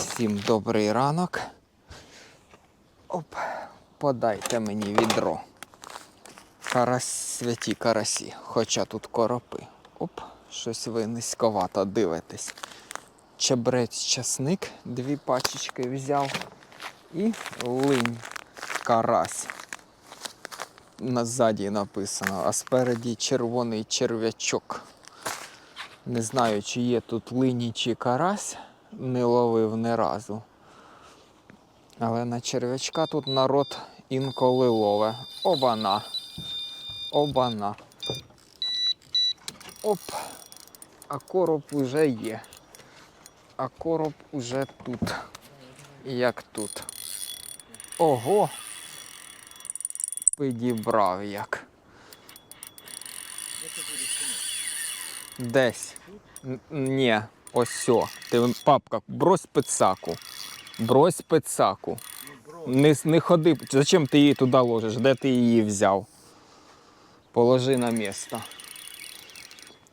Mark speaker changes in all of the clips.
Speaker 1: Всім добрий ранок. Оп, подайте мені відро. Карась, святі карасі, хоча тут коропи. Оп, щось ви низьковато дивитесь. Чебрець часник, дві пачечки взяв. І линь карась. Назаді написано, а спереді червоний черв'ячок. Не знаю, чи є тут лині чи карась, не ловив ні разу. Але на черв'ячка тут народ інколи лове. Обана. Обана. Оп. А короб уже є. А короб уже тут. Як тут. Ого! Підібрав як. Десь. Ні, ось. Ти папка, брось пицаку. Брось пицаку. Не, не ходи. Зачем ти її туди ложиш? Де ти її взяв? Положи на місце.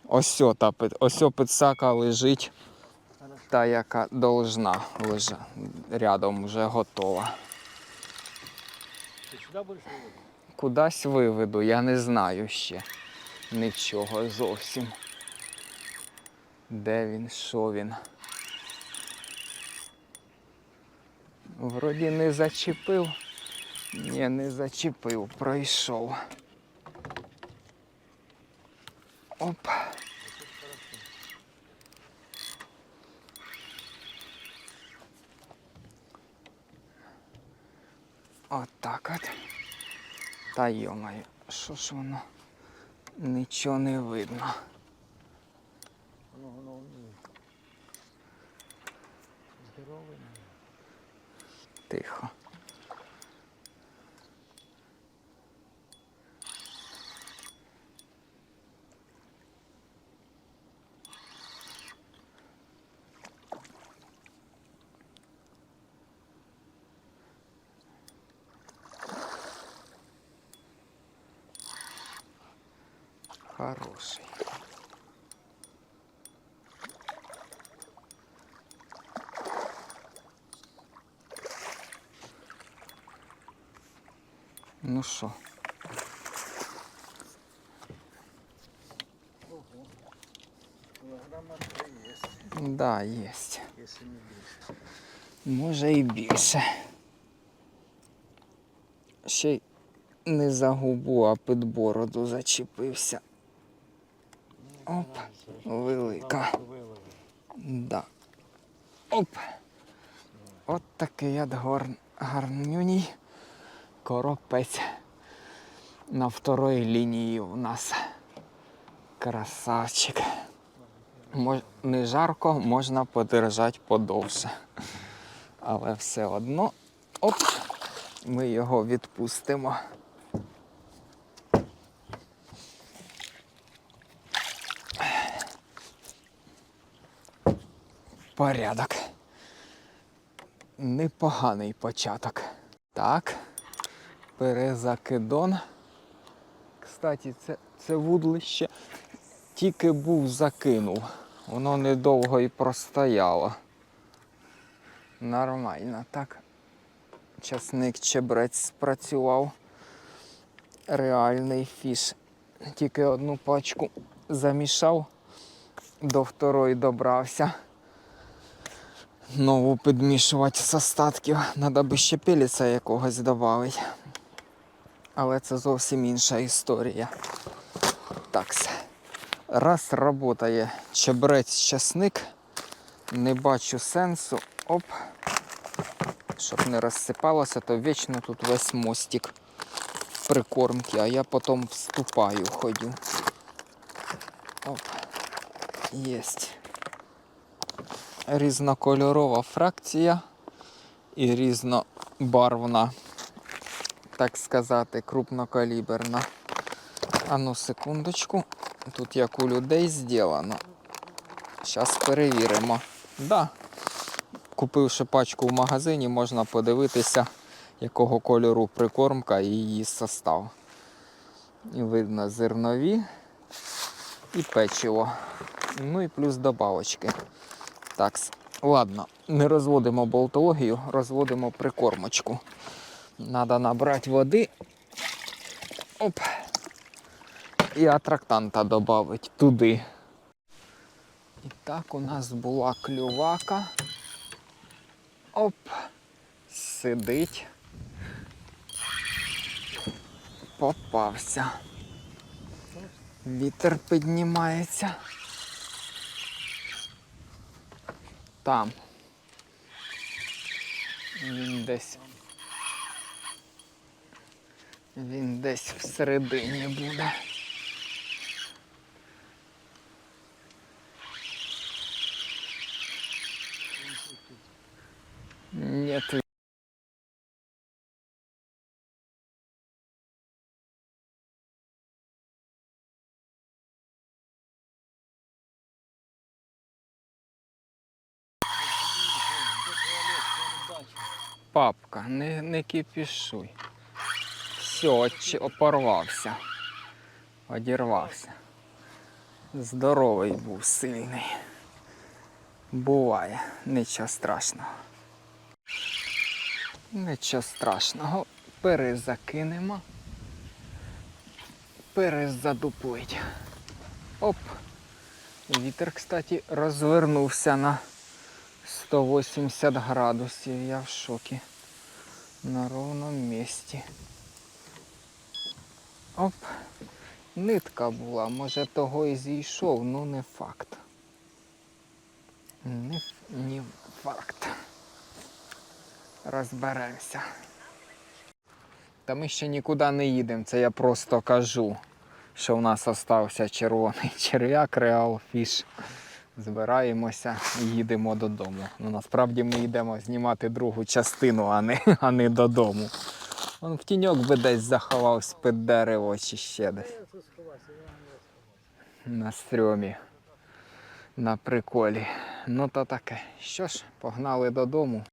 Speaker 1: Ось та ось пицака лежить. Та, яка должна лежати. Рядом вже готова.
Speaker 2: Ты сюда больше выводишь?
Speaker 1: Кудись виведу, я не знаю ще нічого зовсім. Де він, що він? Вроді не зачепив. Ні, не зачепив, пройшов. Оп. От так от. Та йомаю, що ж воно? Нічого не видно.
Speaker 2: Оно, оно, оно. Здоровый.
Speaker 1: Тихо. Хороший. Ну що, да,
Speaker 2: не.
Speaker 1: Може і більше. Ще й не за губу, а під бороду зачепився. Оп, велика. Да. Оп. От такий от гарнюній коропець на второй лінії у нас. Красавчик. Мож... Не жарко, можна подержати подовше. Але все одно, оп, ми його відпустимо. Порядок. Непоганий початок. Так. Перезакидон. Кстати, це, це вудлище тільки був закинув. Воно недовго і простояло. Нормально, так. Часник чебрець спрацював. Реальний фіш. Тільки одну пачку замішав, до второї добрався. Нову підмішувати з остатків. Надо би ще пеліця якогось додати. Але це зовсім інша історія. Такс. Раз працює чебрець часник, не бачу сенсу. Оп. Щоб не розсипалося, то вічно тут весь мостик прикормки, а я потім вступаю, ходю. Оп. Єсть різнокольорова фракція і різнобарвна, так сказати, крупнокаліберна. А ну, секундочку. Тут як у людей зроблено. Зараз перевіримо. Да. Купивши пачку в магазині, можна подивитися, якого кольору прикормка і її состав. І видно зернові і печиво. Ну і плюс добавочки. Так, Ладно, не розводимо болтологію, розводимо прикормочку. Надо набрати води. Оп. І атрактанта додати туди. І так у нас була клювака. Оп. Сидить. Попався. Вітер піднімається. Там. Він десь. Він десь всередині буде. Нет. Папка, не, не кипішуй. Все, опорвався. Одірвався. Здоровий був, сильний. Буває, нічого страшного. Нічого страшного. Перезакинемо. Перезадуплить. Оп. Вітер, кстати, розвернувся на 180 градусів. Я в шокі. На ровному місці. Оп. Нитка була, може того і зійшов, ну не факт. Не, не факт. Розберемося. Та ми ще нікуди не їдемо, це я просто кажу, що в нас остався червоний черв'як, реал фіш. Збираємося і їдемо додому. Ну насправді ми йдемо знімати другу частину, а не, а не додому. Он в тіньок би десь заховався під дерево чи ще десь. На стрьомі. На приколі. Ну то таке. Що ж, погнали додому.